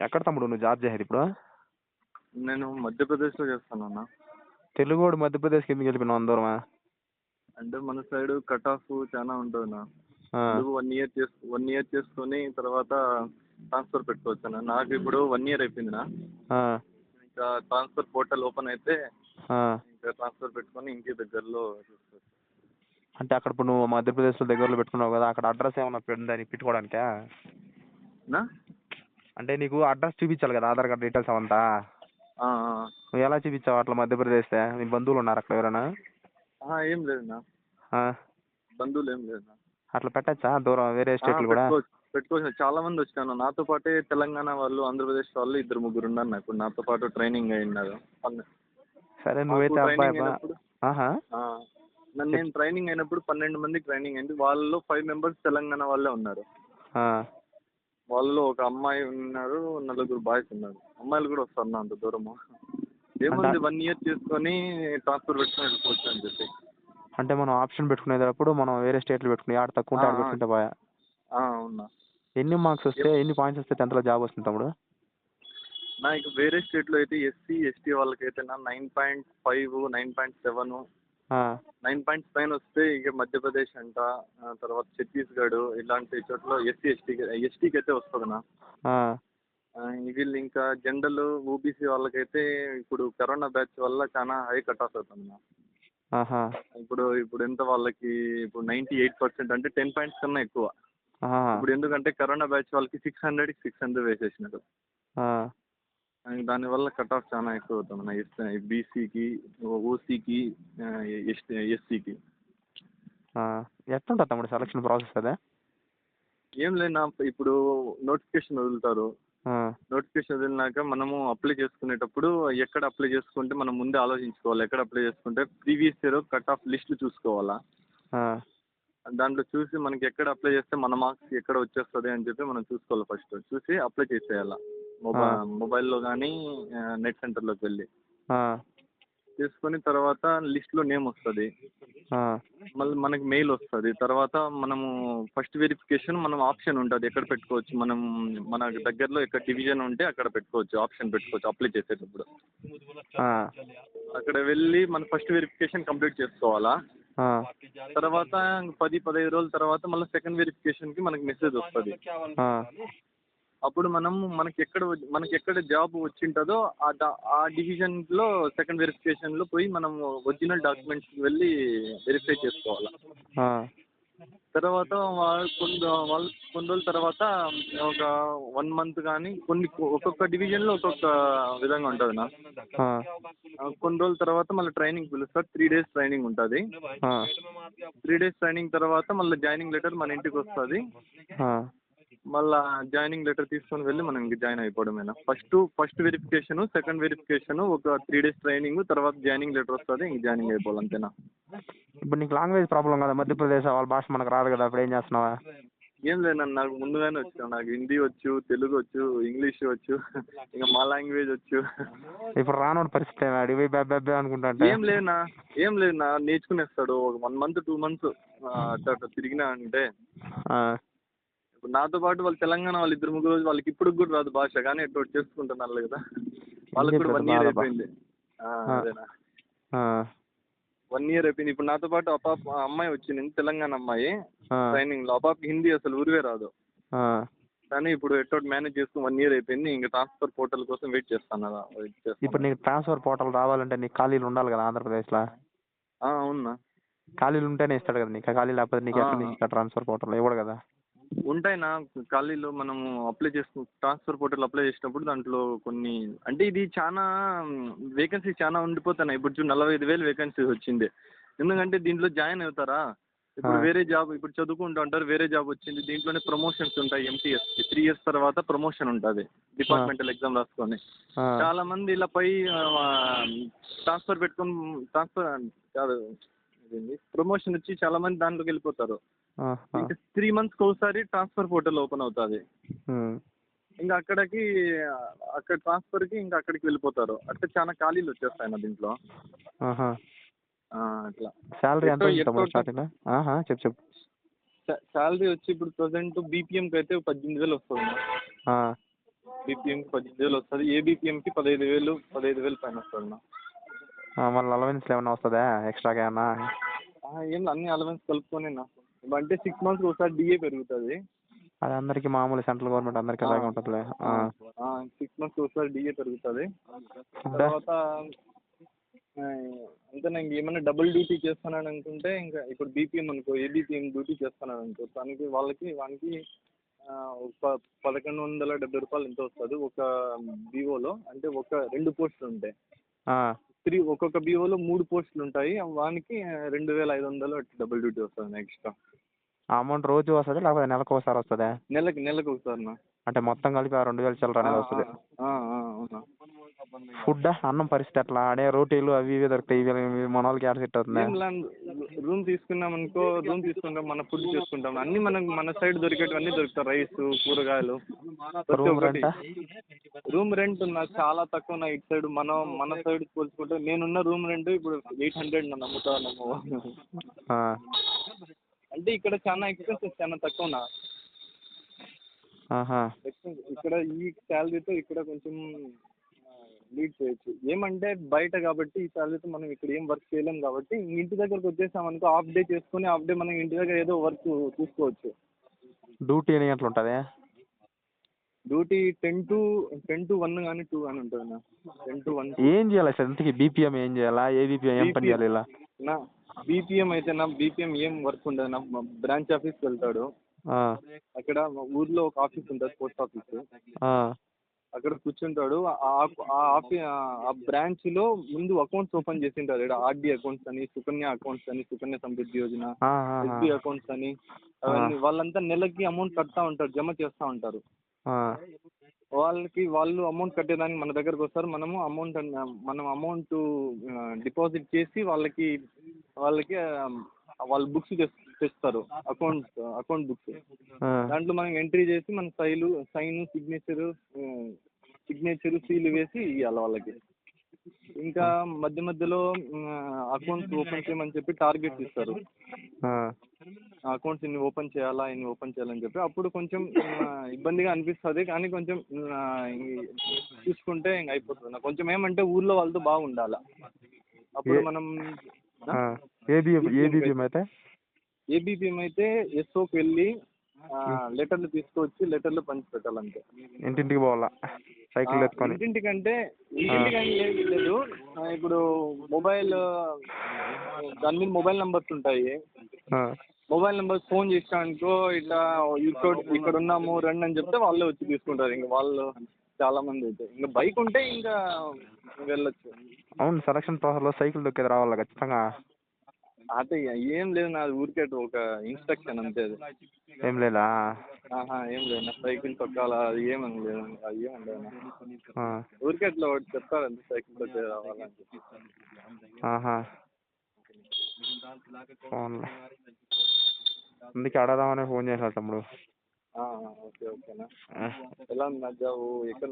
ఎక్కడ తమ్ముడు? నువ్వు జాబ్ చేసేది ఇప్పుడు? నేను మధ్యప్రదేశ్లో చేస్తాను అన్న. తెలుగోడు మధ్యప్రదేశ్ కిందకి వెళ్ళిపోయినావు అంత దూరమా అంటే మన సైడ్ కట్ ఆఫ్ చాలా ఉంటుంది అన్న. నువ్వు వన్ ఇయర్ చేసు వన్ ఇయర్ చేసుకొని తర్వాత ట్రాన్స్ఫర్ పెట్టుకోవచ్చు అన్న. నాకు ఇప్పుడు వన్ ఇయర్ అయిపోయింది నా ఇంకా ట్రాన్స్ఫర్ పోర్టల్ ఓపెన్ అయితే. ఇంకా ట్రాన్స్ఫర్ పెట్టుకొని ఇంటి దగ్గరలో చూసుకోవచ్చు. అంటే అక్కడ ఇప్పుడు నువ్వు మధ్యప్రదేశ్లో దగ్గరలో పెట్టుకున్నావు కదా అక్కడ అడ్రస్ ఏమైనా పెట్టుకోవడానికా? అంటే నీకు అడ్రస్ చూపించాలి కదా ఆధార్ కార్డ్ డీటెయిల్స్ అవంతా. ఆ, నువ్వు ఎలా చూపించావు అట్లా మధ్యప్రదేశ్ నీ బంధువులు ఉన్నారు అక్కడ ఎవరైనా? ఏం లేదు నా ఆ, బంధువులు ఏం లేదు నా అట్లా పెట్టచ్చా? దూరం వేరే స్టేట్లు కూడా? పెట్టుకోవచ్చు. చాలా మంది వచ్చాను నాతో పాటే తెలంగాణ వాళ్ళు ఆంధ్రప్రదేశ్ వాళ్ళు ఇద్దరు ముగ్గురు ఉన్నారు నాకు. నాతో పాటు ట్రైనింగ్ అయినారు సరే నువ్వైతే అబ్బాయి నన్ను నేను ట్రైనింగ్ అయినప్పుడు పన్నెండు మంది ట్రైనింగ్ అయింది. వాళ్ళలో ఫైవ్ మెంబర్స్ తెలంగాణ వాళ్ళే ఉన్నారు. ఆ, వాళ్ళలో ఒక అమ్మాయి ఉన్నారు నలుగురు బాయ్స్ ఉన్నారు. అమ్మాయిలు కూడా వస్తారు నా అంత దూరము. ఏముంది వన్ ఇయర్ చేసుకొని ట్రాన్స్ఫర్ పెట్టుకొని వెళ్ళిపోవచ్చు అని చెప్పి. అంటే మనం ఆప్షన్ పెట్టుకునేటప్పుడు మనం వేరే స్టేట్లు పెట్టుకుని ఆడ తక్కువ ఉంటే ఆడ. పెట్టుకుంటే అవునా. ఎన్ని మార్క్స్ వస్తే ఎన్ని పాయింట్స్ వస్తే టెన్త్లో జాబ్ వస్తుంది తమ్ముడు? నా ఇక వేరే స్టేట్లో అయితే ఎస్సీ ఎస్టీ వాళ్ళకైతే నా nine point five nine point seven nine points పైన వస్తే ఇక మధ్యప్రదేశ్ అంట తర్వాత ఛత్తీస్గఢ్ ఇలాంటి చోట్ల ఎస్సీ ఎస్టీకి ఎస్టీకి అయితే వస్తుంది నా ఆ, ఆ, వీళ్ళు ఇంకా జనరల్ ఓబీసీ వాళ్ళకైతే ఇప్పుడు కరోనా బ్యాచ్ వల్ల చాలా హై కట్ ఆఫ్ అవుతుంది ఇప్పుడు ఇప్పుడు ఎంత వాళ్ళకి ఇప్పుడు నైంటీ ఎయిట్ పర్సెంట్ అంటే టెన్ పాయింట్స్ కన్నా ఎక్కువ. ఇప్పుడు ఎందుకంటే కరోనా బ్యాచ్ వాళ్ళకి సిక్స్ హండ్రెడ్కి సిక్స్ హండ్రెడ్ వేసేసినారు. ఆ, దానివల్ల కట్ ఆఫ్ చాలా ఎక్కువ అవుతుంది నా ఎస్ బీసీకి ఓసీకి ఎస్టీ ఎస్సీకి. ఆ. ఎట్లుంటుంది తమ్ముడు సెలక్షన్ ప్రాసెస్ అదే? ఏం లేదు నా ఇప్పుడు నోటిఫికేషన్ వదులుతారు. నోటిఫికేషన్ వదిలినాక మనము అప్లై చేసుకునేటప్పుడు ఎక్కడ అప్లై చేసుకుంటే మనం ముందే ఆలోచించుకోవాలి. ఎక్కడ అప్లై చేసుకుంటే ప్రీవియస్ ఇయర్ కట్ ఆఫ్ లిస్టులు చూసుకోవాలా. దాంట్లో చూసి మనకి ఎక్కడ అప్లై చేస్తే మన మార్క్స్ ఎక్కడ వచ్చేస్తుంది అని చెప్పి మనం చూసుకోవాలి ఫస్ట్ చూసి అప్లై చేసేయాల. మొబైల్లో కానీ నెట్ సెంటర్లోకి వెళ్ళి. ఆ, చేసుకొని తర్వాత లిస్ట్లో నేమ్ వస్తుంది. మళ్ళీ మనకి మెయిల్ వస్తుంది. తర్వాత మనము ఫస్ట్ వెరిఫికేషన్ మనం ఆప్షన్ ఉంటుంది. ఎక్కడ పెట్టుకోవచ్చు? మనం మన దగ్గరలో ఎక్కడ డివిజన్ ఉంటే అక్కడ పెట్టుకోవచ్చు. ఆప్షన్ పెట్టుకోవచ్చు. అప్లై చేసేటప్పుడు. అక్కడ వెళ్ళి మన ఫస్ట్ వెరిఫికేషన్ కంప్లీట్ చేసుకోవాలా? తర్వాత పది పదహైదు రోజుల తర్వాత మళ్ళీ సెకండ్ వెరిఫికేషన్కి మనకి మెసేజ్ వస్తుంది. అప్పుడు మనం మనకి ఎక్కడ మనకి ఎక్కడ జాబ్ వచ్చింటుందో ఆ డా- ఆ డివిజన్లో సెకండ్ వెరిఫికేషన్లో పోయి మనం ఒరిజినల్ డాక్యుమెంట్స్కి వెళ్ళి వెరిఫై చేసుకోవాలి. తర్వాత వాళ్ళు కొన్ని వాళ్ళు కొన్ని రోజుల తర్వాత ఒక వన్ మంత్ కానీ కొన్ని ఒక్కొక్క డివిజన్లో ఒక్కొక్క విధంగా ఉంటుంది నా కొన్ని రోజుల తర్వాత మళ్ళీ ట్రైనింగ్ పిలుస్తారు. త్రీ డేస్ ట్రైనింగ్ ఉంటుంది. త్రీ డేస్ ట్రైనింగ్ తర్వాత మళ్ళీ జాయినింగ్ లెటర్ మన ఇంటికి వస్తుంది. మళ్ళా జాయినింగ్ లెటర్ తీసుకొని వెళ్ళి మనం ఇంక join అయిపోవడమేనా? First first verification second verification ఒక త్రీ డేస్ ట్రైనింగ్ తర్వాత జాయినింగ్ లెటర్ వస్తుంది ఇంక జాయినింగ్ అయిపోవాలి అంతేనా ఇప్పుడు నీకు లాంగ్వేజ్ ప్రాబ్లం కదా మధ్యప్రదేశ్ వాళ్ళ భాష మనకు రాదు కదా అప్పుడు ఏం చేస్తున్నావా? ఏం లేదు నన్ను నాకు ముందుగానే వచ్చు నాకు హిందీ వచ్చు తెలుగు వచ్చు ఇంగ్లీష్ వచ్చు ఇంకా మా లాంగ్వేజ్ వచ్చు. ఇప్పుడు రానోడి పరిస్థితి అడిగి బెబ్బే బెబ్బే అనుకుంటా ఏం లేనా ఏం లేనా నేర్చుకునేస్తాడు. ఒక వన్ మంత్ టూ మంత్స్ అట్లా తిరిగినా అంటే. నాతో పాటు వాళ్ళు తెలంగాణ వాళ్ళు ఇద్దరు ముగ్గురు రోజు వాళ్ళకి ఇప్పుడు కూడా రాదు భాష కానీ ఎటు చేసుకుంటున్నారు కదా. వాళ్ళకి కూడా వన్ ఇయర్. అయిపోయింది. అదేనా? వన్ ఇయర్ అయిపోయింది. ఇప్పుడు నాతో పాటు ఆ పాప అమ్మాయి వచ్చింది తెలంగాణ అమ్మాయి. ట్రైనింగ్లో. ఆ హిందీ అసలు ఊరివే రాదు. కానీ ఇప్పుడు ఎట్టోటి మేనేజ్ చేసుకుని వన్ ఇయర్ అయిపోయింది. ఇంకా ట్రాన్స్ఫర్ పోర్టల్ కోసం వెయిట్ చేస్తాను వెయిట్ ఇప్పుడు నీకు ట్రాన్స్ఫర్ పోర్టల్ రావాలంటే నీకు ఖాళీలు ఉండాలి కదా ఆంధ్రప్రదేశ్లో? ఆ, అవునా ఖాళీలు ఉంటేనే ఇస్తాడు కదా నీకు. ఖాళీ లేకపోతే నీకు. ఇస్తాడు ట్రాన్స్ఫర్ పోర్టల్ ఇవ్వడు కదా? ఉంటాయి నా ఖాళీలో మనము అప్లై చేసుకు ట్రాన్స్ఫర్ పోర్టల్ అప్లై చేసినప్పుడు దాంట్లో కొన్ని అంటే ఇది చాలా వేకెన్సీ చాలా ఉండిపోతున్నాయి. ఇప్పుడు చూడు నలభై ఐదు వేలు వేకెన్సీ వచ్చింది. ఎందుకంటే దీంట్లో జాయిన్ అవుతారా? ఇప్పుడు. వేరే జాబ్ ఇప్పుడు చదువుకుంటూ ఉంటారు వేరే జాబ్ వచ్చింది. దీంట్లోనే ప్రమోషన్స్ ఉంటాయి ఎంటీఎస్ త్రీ ఇయర్స్ తర్వాత ప్రమోషన్ ఉంటుంది డిపార్ట్మెంటల్ ఎగ్జామ్ రాసుకొని. చాలా మంది ఇలా పై ట్రాన్స్ఫర్ పెట్టుకొని ట్రాన్స్ఫర్ కాదు ప్రమోషన్ వచ్చి చాలా మంది దాంట్లోకి వెళ్ళిపోతారు. ఇంకా త్రీ మంత్స్కి ఒకసారి ట్రాన్స్ఫర్ పోర్టల్ ఓపెన్ అవుతుంది. ఇంకా అక్కడికి అక్కడ ట్రాన్స్ఫర్కి ఇంకా అక్కడికి వెళ్ళిపోతారు. అట్లా చాలా ఖాళీలు వచ్చేస్తాయి నా దీంట్లో. అట్లా. ఎంత చెప్పు చెప్పు. శాలరీ వచ్చి ఇప్పుడు ప్రజెంట్ బీపీఎంకి అయితే పద్దెనిమిది వేలు వస్తుంది. ఆ, బీపీఎంకి పద్దెనిమిది వేలు వస్తుంది. ఏ బీపీఎంకి పదహైదు వేలు పదహైదు వేలు పైన వస్తుంది. మళ్ళీ అలవెన్స్లు ఏమైనా వస్తుందా? ఎక్స్ట్రాగా ఏమన్నా? ఆ, ఏం అన్ని అలవెన్స్ కలుపుకొనేనా అంటే సిక్స్ మంత్స్కి ఒకసారి డిఏ పెరుగుతుంది. అది అందరికీ మామూలు సెంట్రల్ గవర్నమెంట్ అందరికీ అలాగే ఉంటుందిలే. సిక్స్ మంత్స్కి ఒకసారి డిఏ పెరుగుతుంది. తర్వాత అంతేనా ఇంక ఏమైనా డబుల్ డ్యూటీ చేస్తున్నాడు అనుకుంటే ఇంకా ఇప్పుడు బీపీఎం అనుకో ఏ బీపీఎం డ్యూటీ చేస్తున్నాడు అనుకో తనకి వాళ్ళకి వానికి ఒక పదకొండు వందల డెబ్బై రూపాయలు ఎంత వస్తుంది? ఒక బీఓలో అంటే ఒక రెండు పోస్టులు ఉంటాయి. త్రీ ఒక్కొక్క బీఓలో మూడు పోస్టులు ఉంటాయి. వానికి రెండు వేల ఐదు వందలు డబుల్ డ్యూటీ వస్తుంది ఎక్స్ట్రా ఆ అమౌంట్ రోజు వస్తుంది? లేకపోతే నెలకు ఒకసారి వస్తుందా? నెలకి నెలకు ఒకసారి అంటే మొత్తం కలిపి ఆ రెండు వేలు చిల్లర అనేది వస్తుంది. ఫుడ్ అన్నం పరిస్థితి ఎట్లా? అడే రోటీలు అవి ఇవి దొరుకుతాయి. మన వాళ్ళకి ఏడ సెట్ అవుతుందా రూమ్ తీసుకున్నాం అనుకో రూమ్ తీసుకుంటాం మన ఫుడ్ చేసుకుంటాం. అన్ని మన మన సైడ్ దొరికేటివన్నీ దొరుకుతాయి. రైస్ కూరగాయలు. ప్రతి రూమ్ ఒక్కటి. రెంట్? రూమ్ రెంట్ నాకు చాలా తక్కువ నా ఇటు సైడ్. మన మన సైడ్ పోల్చుకుంటే నేనున్న రూమ్ రెంట్ ఇప్పుడు ఎయిట్ హండ్రెడ్ నన్ను నమ్ముతా నమ్ము అంటే ఇక్కడ చాలా ఎక్స్పెన్సెస్ చాలా తక్కువ నా ఆహా. Expense- ఇక్కడ ఈ శాలరీతో ఇక్కడ కొంచెం లీడ్ చేయొచ్చు. ఏమంటే బయట కాబట్టి ఈ శాలరీతో మనం ఇక్కడ ఏం వర్క్ చేయలేం కాబట్టి ఇంటి దగ్గరకు వచ్చేసామనుకో హాఫ్ డే చేసుకొని హాఫ్ డే మనం ఇంటి దగ్గర ఏదో వర్క్ చూసుకోవచ్చు. డ్యూటీ ఎన్ని గంటలు ఉంటుంది? Duty ten to ten to one కానీ టూ కానీ ఉంటుంది నా టెన్ టు వన్ ఏం చేయాలి సార్? ఇంతకీ బీపీఎం ఏం చేయాలా? ఏ బీపీఎం? ఏం పని చేయాలి ఇలా? నా బీపీఎం అయితే నా బీపీఎం ఏం వర్క్ ఉండదు. నా బ్రాంచ్ ఆఫీస్కి వెళ్తాడు. అక్కడ ఊర్లో ఒక ఆఫీస్ ఉంటుంది పోస్ట్ ఆఫీస్. అక్కడ కూర్చుంటాడు. ఆ ఆ బ్రాంచ్లో ముందు అకౌంట్స్ ఓపెన్ చేసింటారు ఇక్కడ ఆర్డీ అకౌంట్స్ అని సుకన్య అకౌంట్స్ అని సుకన్య సమృద్ధి యోజన ఎస్బీ అకౌంట్స్ అని అవన్నీ వాళ్ళంతా నెలకి అమౌంట్ కడతా ఉంటారు జమ చేస్తూ ఉంటారు. వాళ్ళకి వాళ్ళు అమౌంట్ కట్టేదానికి మన దగ్గరకు వస్తారు. మనము అమౌంట్ మనం అమౌంట్ డిపాజిట్ చేసి వాళ్ళకి వాళ్ళకి వాళ్ళ బుక్స్ తెస్తారు అకౌంట్ అకౌంట్ బుక్స్ దాంట్లో మనం ఎంట్రీ చేసి మన సైలు సైన్ సిగ్నేచర్ సిగ్నేచర్ సీల్ వేసి ఇవ్వాలి వాళ్ళకి. ఇంకా మధ్య మధ్యలో అకౌంట్స్ ఓపెన్ చేయమని చెప్పి టార్గెట్స్ ఇస్తారు. ఆ, అకౌంట్స్ ఇన్ని ఓపెన్ చేయాలా ఇన్ని ఓపెన్ చేయాలని చెప్పి అప్పుడు కొంచెం ఇబ్బందిగా అనిపిస్తుంది. కానీ కొంచెం చూసుకుంటే ఇంక అయిపోతుంది. కొంచెం ఏమంటే ఊర్లో వాళ్ళతో బాగుండాలి. అప్పుడు మనం ఆ. ఏ బీఎం ఏ బీపీఎం అయితే? ఏబీపీఎం అయితే ఎస్ఓకి వెళ్ళి ఆ, లెటర్లు తీసుకొచ్చి లెటర్లు పంచి పెట్టాలంతే ఇంటింటికి పోవాలా? సైకిల్ ఎత్తుకొని ఇంటింటికంటే ఇంటింటికంటే లేదు. ఇప్పుడు మొబైల్ దాని మీద మొబైల్ నెంబర్స్ ఉంటాయి. మొబైల్ నెంబర్ ఫోన్ చేసానుకో ఇట్లా ఇక్కడ ఇక్కడ ఉన్నాము రండి అని చెప్తే వాళ్ళే వచ్చి తీసుకుంటారు. ఇంకా వాళ్ళు చాలా మంది అయితే. ఇంకా బైక్ ఉంటే ఇంకా వెళ్ళొచ్చు. అవును సెలక్షన్ ప్రాసెస్లో సైకిల్ దొక్కేది రావాలా ఖచ్చితంగా? అంటే ఏం లేదు నాది ఊరికే ఒక ఇన్స్ట్రక్షన్ అంతే అది. ఏం లేదా? ఆహా ఏం లేదు. నా సైకిల్ తొక్కాలా అది ఏమని లేదు. అది ఏం ఉండదు నా. ఆ, ఊరికే అట్లా ఒకటి చెప్తారు అంతే సైకిల్ తొక్కే రావాలని ఫోన్లే. అందుకే అడగదామని ఫోన్ చేశాను తమ్ముడు. ఓకే ఓకేనా. ఎలా ఉంది నా జాబ్? ఎక్కడ